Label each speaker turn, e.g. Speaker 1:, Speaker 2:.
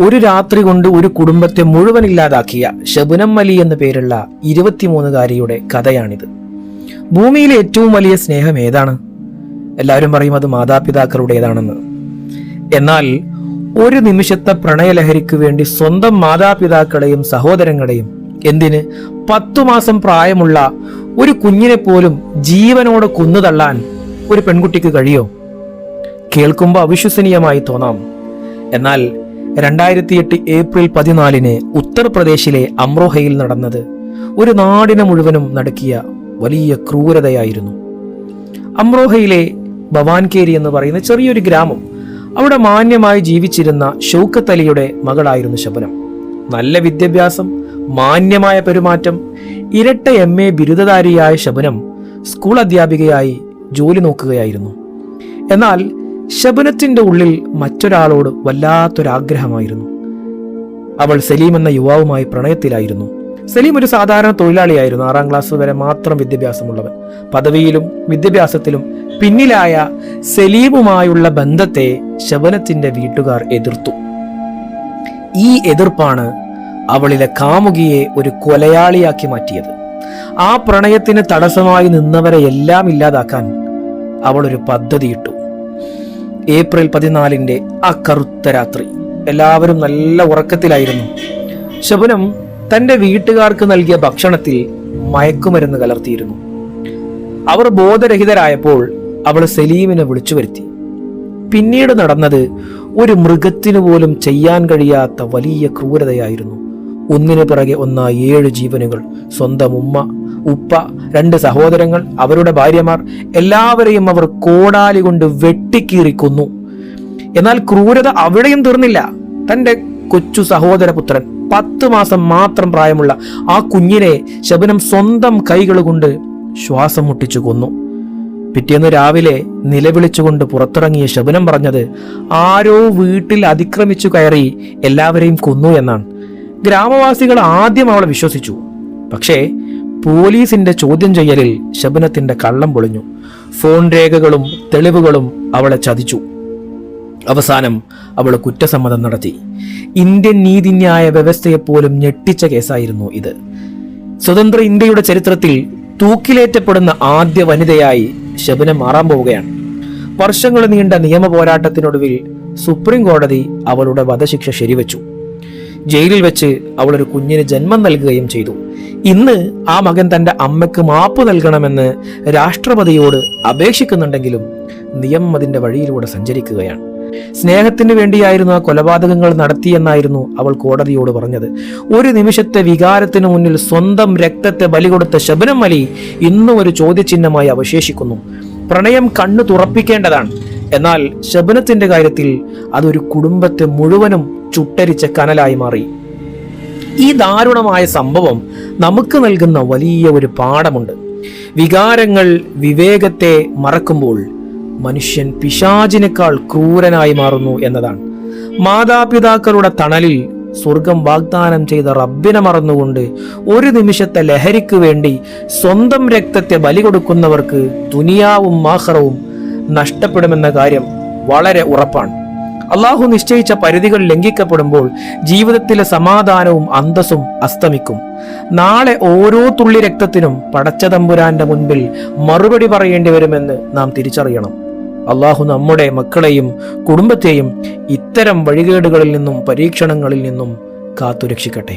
Speaker 1: ഒരു രാത്രി കൊണ്ട് ഒരു കുടുംബത്തെ മുഴുവൻ ഇല്ലാതാക്കിയ ഷബുനം മലി എന്ന പേരുള്ള ഇരുപത്തിമൂന്നുകാരിയുടെ കഥയാണിത്. ഭൂമിയിലെ ഏറ്റവും വലിയ സ്നേഹം ഏതാണ്? എല്ലാവരും പറയും അത് മാതാപിതാക്കളുടേതാണെന്ന്. എന്നാൽ ഒരു നിമിഷത്തെ പ്രണയലഹരിക്ക് വേണ്ടി സ്വന്തം മാതാപിതാക്കളെയും സഹോദരങ്ങളെയും എന്തിന് പത്തു മാസം പ്രായമുള്ള ഒരു കുഞ്ഞിനെ പോലും ജീവനോടെ കൊന്നുതള്ളാൻ ഒരു പെൺകുട്ടിക്ക് കഴിയോ? കേൾക്കുമ്പോൾ അവിശ്വസനീയമായി തോന്നാം. എന്നാൽ രണ്ടായിരത്തി എട്ട് ഏപ്രിൽ പതിനാലിന് ഉത്തർപ്രദേശിലെ അമ്രോഹയിൽ നടന്നത് ഒരു നാടിനെ മുഴുവനും നടക്കിയ വലിയ ക്രൂരതയായിരുന്നു. അമ്രോഹയിലെ ഭവാൻകേരി എന്ന് പറയുന്ന ചെറിയൊരു ഗ്രാമം. അവിടെ മാന്യമായി ജീവിച്ചിരുന്ന ഷൗക്കത്ത് അലിയുടെ മകളായിരുന്നു ശബനം. നല്ല വിദ്യാഭ്യാസം മാന്യമായ പെരുമാറ്റം ഇരട്ട എം എ ബിരുദധാരിയായ ശബനം സ്കൂൾ അധ്യാപികയായി ജോലി നോക്കുകയായിരുന്നു. എന്നാൽ ശബനത്തിന്റെ ഉള്ളിൽ മറ്റൊരാളോട് വല്ലാത്തൊരാഗ്രഹമായിരുന്നു. അവൾ സലീം എന്ന യുവാവുമായി പ്രണയത്തിലായിരുന്നു. സലീം ഒരു സാധാരണ തൊഴിലാളിയായിരുന്നു. ആറാം ക്ലാസ് വരെ മാത്രം വിദ്യാഭ്യാസമുള്ളവൻ. പദവിയിലും വിദ്യാഭ്യാസത്തിലും പിന്നിലായ സലീമുമായുള്ള ബന്ധത്തെ ശബനത്തിന്റെ വീട്ടുകാർ എതിർത്തു. ഈ എതിർപ്പാണ് അവളിലെ കാമുകിയെ ഒരു കൊലയാളിയാക്കി മാറ്റിയത്. ആ പ്രണയത്തിന് തടസ്സമായി നിന്നവരെ എല്ലാം ഇല്ലാതാക്കാൻ അവൾ ഒരു പദ്ധതിയിട്ടു. ഏപ്രിൽ പതിനാലിന്റെ ആ കറുത്ത രാത്രി. എല്ലാവരും നല്ല ഉറക്കത്തിലായിരുന്നു. ശബനം തന്റെ വീട്ടുകാർക്ക് നൽകിയ ഭക്ഷണത്തിൽ മയക്കുമരുന്ന് കലർത്തിയിരുന്നു. അവർ ബോധരഹിതരായപ്പോൾ അവൾ സലീമിനെ വിളിച്ചു വരുത്തി. പിന്നീട് നടന്നത് ഒരു മൃഗത്തിനു പോലും ചെയ്യാൻ കഴിയാത്ത വലിയ ക്രൂരതയായിരുന്നു. ഒന്നിനു പിറകെ ഒന്നായി ഏഴ് ജീവനുകൾ സ്വന്തം ഉമ്മ ഉപ്പ രണ്ട് സഹോദരങ്ങൾ അവരുടെ ഭാര്യമാർ എല്ലാവരെയും അവർ കോടാലി കൊണ്ട് വെട്ടിക്കീറിക്കുന്നു. എന്നാൽ ക്രൂരത അവിടെയും തീർന്നില്ല. തന്റെ കൊച്ചു സഹോദരപുത്രൻ പത്ത് മാസം മാത്രം പ്രായമുള്ള ആ കുഞ്ഞിനെ ശബനം സ്വന്തം കൈകൾ കൊണ്ട് ശ്വാസം മുട്ടിച്ചു കൊന്നു. പിറ്റേന്ന് രാവിലെ നിലവിളിച്ചുകൊണ്ട് പുറത്തിറങ്ങിയ ശബനം പറഞ്ഞത് ആരോ വീട്ടിൽ അതിക്രമിച്ചു കയറി എല്ലാവരെയും കൊന്നു എന്നാണ്. ഗ്രാമവാസികൾ ആദ്യം അവളെ വിശ്വസിച്ചു. പക്ഷേ പോലീസിന്റെ ചോദ്യം ചെയ്യലിൽ ശബനത്തിന്റെ കള്ളം പൊളിഞ്ഞു. ഫോൺ രേഖകളും തെളിവുകളും അവളെ ചതിച്ചു. അവസാനം അവൾ കുറ്റസമ്മതം നടത്തി. ഇന്ത്യൻ നീതിന്യായ വ്യവസ്ഥയെപ്പോലും ഞെട്ടിച്ച കേസായിരുന്നു ഇത്. സ്വതന്ത്ര ഇന്ത്യയുടെ ചരിത്രത്തിൽ തൂക്കിലേറ്റപ്പെടുന്ന ആദ്യ വനിതയായി ശബനം മാറാൻ പോവുകയാണ്. വർഷങ്ങൾ നീണ്ട നിയമ പോരാട്ടത്തിനൊടുവിൽ സുപ്രീം കോടതി അവളുടെ വധശിക്ഷ ശരിവച്ചു. ജയിലിൽ വെച്ച് അവൾ ഒരു കുഞ്ഞിന് ജന്മം നൽകുകയും ചെയ്തു. ഇന്ന് ആ മകൻ തന്റെ അമ്മയ്ക്ക് മാപ്പ് നൽകണമെന്ന് രാഷ്ട്രപതിയോട് അപേക്ഷിക്കുന്നുണ്ടെങ്കിലും നിയമം അതിന്റെ വഴിയിലൂടെ സഞ്ചരിക്കുകയാണ്. സ്നേഹത്തിന് വേണ്ടിയായിരുന്നു ആ കൊലപാതകങ്ങൾ നടത്തിയെന്നായിരുന്നു അവൾ കോടതിയോട് പറഞ്ഞത്. ഒരു നിമിഷത്തെ വികാരത്തിന് മുന്നിൽ സ്വന്തം രക്തത്തെ ബലി കൊടുത്ത ശബനം അലി ഇന്നും ഒരു ചോദ്യചിഹ്നമായി അവശേഷിക്കുന്നു. പ്രണയം കണ്ണു തുറപ്പിക്കേണ്ടതാണ്. എന്നാൽ ശബനത്തിന്റെ കാര്യത്തിൽ അതൊരു കുടുംബത്തെ മുഴുവനും ചുട്ടരിച്ച കനലായി മാറി. ഈ ദാരുണമായ സംഭവം നമുക്ക് നൽകുന്ന വലിയ ഒരു പാഠമുണ്ട്. വികാരങ്ങൾ വിവേകത്തെ മറക്കുമ്പോൾ മനുഷ്യൻ പിശാചിനേക്കാൾ ക്രൂരനായി മാറുന്നു എന്നതാണ്. മാതാപിതാക്കളുടെ തണലിൽ സ്വർഗം വാഗ്ദാനം ചെയ്ത റബ്ബിനെ മറന്നുകൊണ്ട് ഒരു നിമിഷത്തെ ലഹരിക്ക് വേണ്ടി സ്വന്തം രക്തത്തെ ബലി കൊടുക്കുന്നവർക്ക് ദുനിയാവും മാഹറവും നഷ്ടപ്പെടുമെന്ന കാര്യം വളരെ ഉറപ്പാണ്. അള്ളാഹു നിശ്ചയിച്ച പരിധികൾ ലംഘിക്കപ്പെടുമ്പോൾ ജീവിതത്തിലെ സമാധാനവും അന്തസ്സും അസ്തമിക്കും. നാളെ ഓരോ തുള്ളി രക്തത്തിനും പടച്ചതമ്പുരാന്റെ മുൻപിൽ മറുപടി പറയേണ്ടി വരുമെന്ന് നാം തിരിച്ചറിയണം. അള്ളാഹു നമ്മുടെ മക്കളെയും കുടുംബത്തെയും ഇത്തരം വഴികേടുകളിൽ നിന്നും പരീക്ഷണങ്ങളിൽ നിന്നും കാത്തുരക്ഷിക്കട്ടെ.